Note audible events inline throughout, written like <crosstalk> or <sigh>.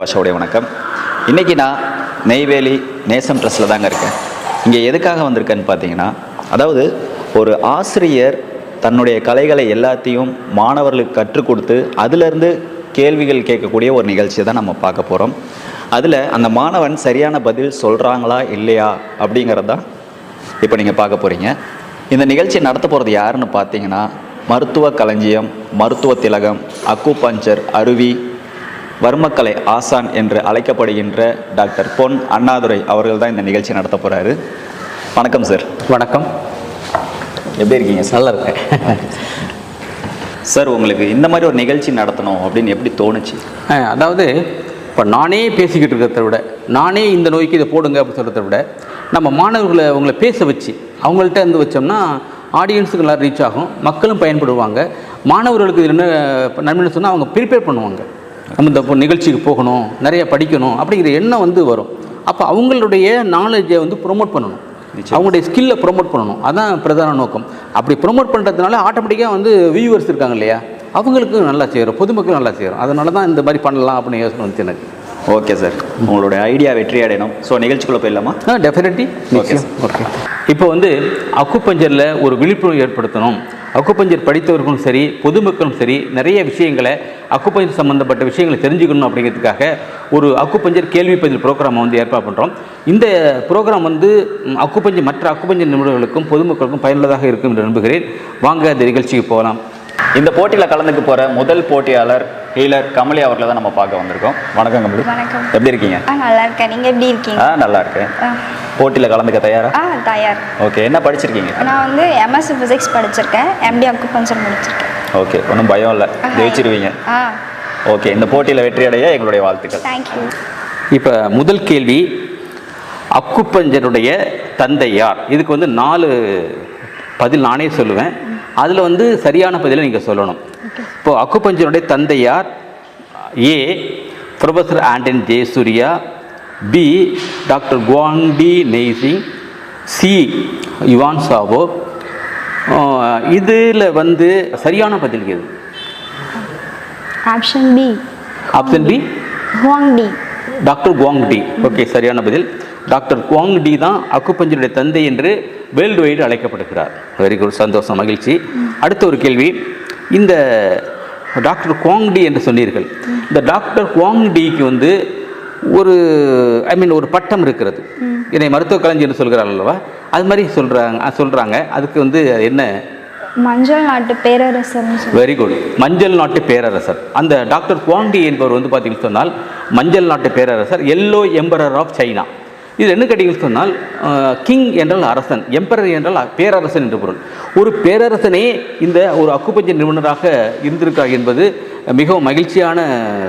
பாஷாவுடைய வணக்கம். இன்றைக்கி நான் நெய்வேலி நேசம் ட்ரெஸ்ஸில் தாங்க இருக்கேன். இங்கே எதுக்காக வந்திருக்கேன்னு பார்த்தீங்கன்னா அதாவது ஒரு ஆசிரியர் தன்னுடைய கலைகளை எல்லாத்தையும் மாணவர்களுக்கு கற்றுக் கொடுத்து அதிலிருந்து கேள்விகள் கேட்கக்கூடிய ஒரு நிகழ்ச்சியை தான் நம்ம பார்க்க போகிறோம் அதில் அந்த மாணவன் சரியான பதில் சொல்கிறாங்களா இல்லையா அப்படிங்கிறது தான் இப்போ நீங்கள் பார்க்க போகிறீங்க இந்த நிகழ்ச்சி நடத்த போகிறது யாருன்னு பார்த்தீங்கன்னா மருத்துவ களஞ்சியம் மருத்துவ திலகம் அக்கு பஞ்சர் அருவி வர்மக்கலை ஆசான் என்று அழைக்கப்படுகின்ற டாக்டர் பொன் அண்ணாதுரை அவர்கள் தான் இந்த நிகழ்ச்சி நடத்த போகிறாரு வணக்கம் சார் வணக்கம். எப்படி இருக்கீங்க சார் நல்லா இருக்கேன். சார் உங்களுக்கு இந்த மாதிரி ஒரு நிகழ்ச்சி நடத்தணும் அப்படின்னு எப்படி தோணுச்சு? அதாவது இப்போ நானே பேசிக்கிட்டு இருக்கிறத விட நானே இந்த நோய்க்கு இதை போடுங்க அப்படின்னு சொல்கிறத விட நம்ம மாணவர்களை அவங்கள பேச வச்சு அவங்கள்ட்ட இருந்து வச்சோம்னா ஆடியன்ஸுக்கு நல்லா ரீச் ஆகும் மக்களும் பயன்படுவாங்க மாணவர்களுக்கு இது என்ன நன்மைன்னு சொன்னால் அவங்க ப்ரிப்பேர் பண்ணுவாங்க. நம்ம இந்த நிகழ்ச்சிக்கு போகணும் நிறைய படிக்கணும் அப்படிங்கிற எண்ணம் வந்து வரும். அப்போ அவங்களுடைய நாலேஜை வந்து ப்ரொமோட் பண்ணணும். அவங்களுடைய ஸ்கில்லை ப்ரொமோட் பண்ணணும். அதான் பிரதான நோக்கம். அப்படி ப்ரொமோட் பண்ணுறதுனால ஆட்டோமேட்டிக்காக வந்து வியூவர்ஸ் இருக்காங்க இல்லையா? அவங்களுக்கு நல்லா சேரும் பொதுமக்கள் நல்லா சேரும். அதனால தான் இந்த மாதிரி பண்ணலாம் அப்படின்னு யோசனை வந்துச்சு எனக்கு. ஓகே சார் உங்களுடைய ஐடியா வெற்றி அடையணும். ஸோ நிகழ்ச்சிக்குள்ளே போயிடலாமா? ஆ டெஃபினெட்லி Okay, ஓகே இப்போ வந்து அக்குப்பஞ்சரில் ஒரு விழிப்புணர்வு ஏற்படுத்தணும். அக்குப்பஞ்சர் படித்தவர்களும் சரி பொதுமக்களும் சரி நிறைய விஷயங்களை அக்குப்பஞ்சர் சம்மந்தப்பட்ட விஷயங்களை தெரிஞ்சுக்கணும் அப்படிங்கிறதுக்காக ஒரு அக்குப்பஞ்சர் கேள்வி பதில் ப்ரோக்ராமை வந்து ஏற்பாடு பண்ணுறோம் இந்த ப்ரோக்ராம் வந்து அக்குப்பஞ்சர் மற்ற அக்குப்பஞ்சர் நிபுணர்களுக்கும் பொதுமக்களுக்கும் பயனுள்ளதாக இருக்கும் என்று நம்புகிறேன். வாங்க இந்த நிகழ்ச்சிக்கு போகலாம். இந்த போட்டியில் கலந்துக்க போகிற முதல் போட்டியாளர் ஹீலர் கமலி அவர்களை தான் நம்ம பார்க்க வந்திருக்கோம். வணக்கம் கமலி. வணக்கம். எப்படி இருக்கீங்க? ஆ நல்லா இருக்கேன். நீங்கள் எப்படி இருக்கீங்க? ஆ நல்லா இருக்கேன். போட்டியில் கலந்துக்க தயாரா? ஆ தயார். ஓகே என்ன படிச்சிருக்கீங்க? நான் வந்து எம்எஸ்சி ஃபிசிக்ஸ் படிச்சிருக்கேன். எம்டி அக்குபஞ்சர் முடிச்சிருக்கேன். ஓகே ஒன்றும் பயம் இல்லை. ஜெயிச்சிருவீங்க. ஓகே இந்த போட்டியில் வெற்றி அடைய எங்களுடைய வாழ்த்துக்கள். தேங்க்யூ இப்போ முதல் கேள்வி அக்குப்பஞ்சருடைய தந்தை யார்? இதுக்கு வந்து நாலு பதில் நானே சொல்லுவேன். அதில் வந்து சரியான பதிலை நீங்கள் சொல்லணும். இப்போ அக்குப்பஞ்சருடைய தந்தை யார்? A professor Anton Jayasuriya B doctor குவாங்டி நெய்சிங் C Yuan Chao இதில் வந்து சரியான பதில் எது? Option B option B Huang Di doctor Quang D okay சரியான பதில். டாக்டர் குவாங் டி தான் அக்குப்பஞ்சருடைய தந்தை என்று வேர்ல்டு வைடு அழைக்கப்படுகிறார். வெரி குட் சந்தோஷம் மகிழ்ச்சி. அடுத்த ஒரு கேள்வி. இந்த டாக்டர் குவாங் டி என்று சொன்னீர்கள். இந்த டாக்டர் குவாங் டிக்கு வந்து ஒரு ஐ மீன் ஒரு பட்டம் இருக்கிறது. இதை மருத்துவ கலைஞர் என்று சொல்கிறார்கள் அல்லவா? அது மாதிரி சொல்கிறாங்க சொல்கிறாங்க அதுக்கு வந்து என்ன? மஞ்சள் நாட்டு பேரரசர்னு சொல்லி. வெரி குட் மஞ்சள் நாட்டு பேரரசர். அந்த டாக்டர் குவாங்டி என்பவர் வந்து பார்த்தீங்கன்னு சொன்னால் மஞ்சள் நாட்டு பேரரசர் எல்லோ எம்பரர் ஆஃப் சைனா. இது என்ன கேட்டீங்கன்னு சொன்னால் கிங் என்றால் அரசன் எம்பரர் என்றால் பேரரசன் என்று பொருள். ஒரு பேரரசனே இந்த ஒரு அக்குப்பஞ்சர் நிபுணராக இருந்திருக்கார் என்பது மிகவும் மகிழ்ச்சியான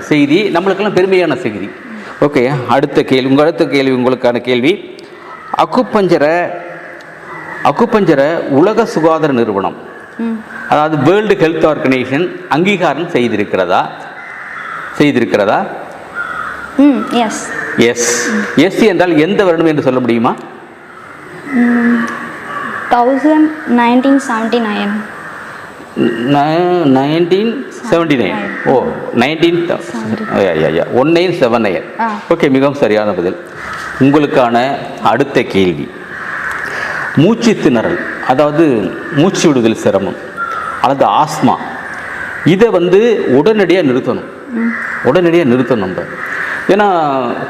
செய்தி நம்மளுக்கெல்லாம் பெருமையான செய்தி. ஓகே அடுத்த கேள்வி உங்கள் அடுத்த கேள்வி உங்களுக்கான கேள்வி. அக்குப்பஞ்சரை அக்குப்பஞ்சரை உலக சுகாதார நிறுவனம். அதாவது வேர்ல்டு ஹெல்த் ஆர்கனைசேஷன் அங்கீகாரம் செய்திருக்கிறதா? செய்திருக்கிறதா? எஸ் எஸ் எஸ் என்றால் எந்த வருடம் என்று சொல்ல முடியுமா? Thousand nineteen seventy nine nineteen seventy nine oh nineteen one nine seven nine. Okay மிகவும் சரியான பதில். உங்களுக்கான அடுத்த கேள்வி. மூச்சு திணறல் அதாவது மூச்சு விடுதல் சிரமம் அல்லது ஆஸ்மா இதை வந்து உடனடியாக நிறுத்தணும். உடனடியாக நிறுத்தணும் நம்ம. ஏன்னா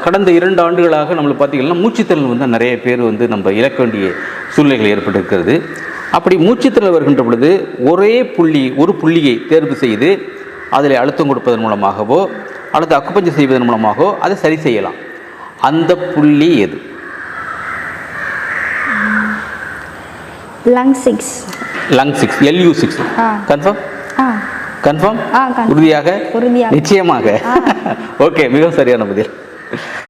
கடந்த இரண்டு ஆண்டுகளாக நம்மளுக்கு பார்த்திங்கன்னா திறன் வந்து நிறைய பேர் வந்து நம்ம இழக்க வேண்டிய சூழ்நிலைகள் ஏற்பட்டிருக்கிறது. அப்படி மூச்சுத்திறல் வருகின்ற பொழுது ஒரே புள்ளி ஒரு புள்ளியை தேர்வு செய்து அதில் அழுத்தம் கொடுப்பதன் மூலமாகவோ அல்லது அக்குப்பஞ்சம் செய்வதன் மூலமாகவோ அதை சரி செய்யலாம். அந்த புள்ளி எது? Lung six lung six LU six. Confirm confirm உறுதியாக. நிச்சயமாக. ஓகே <laughs> மிகவும் சரியான பதில்.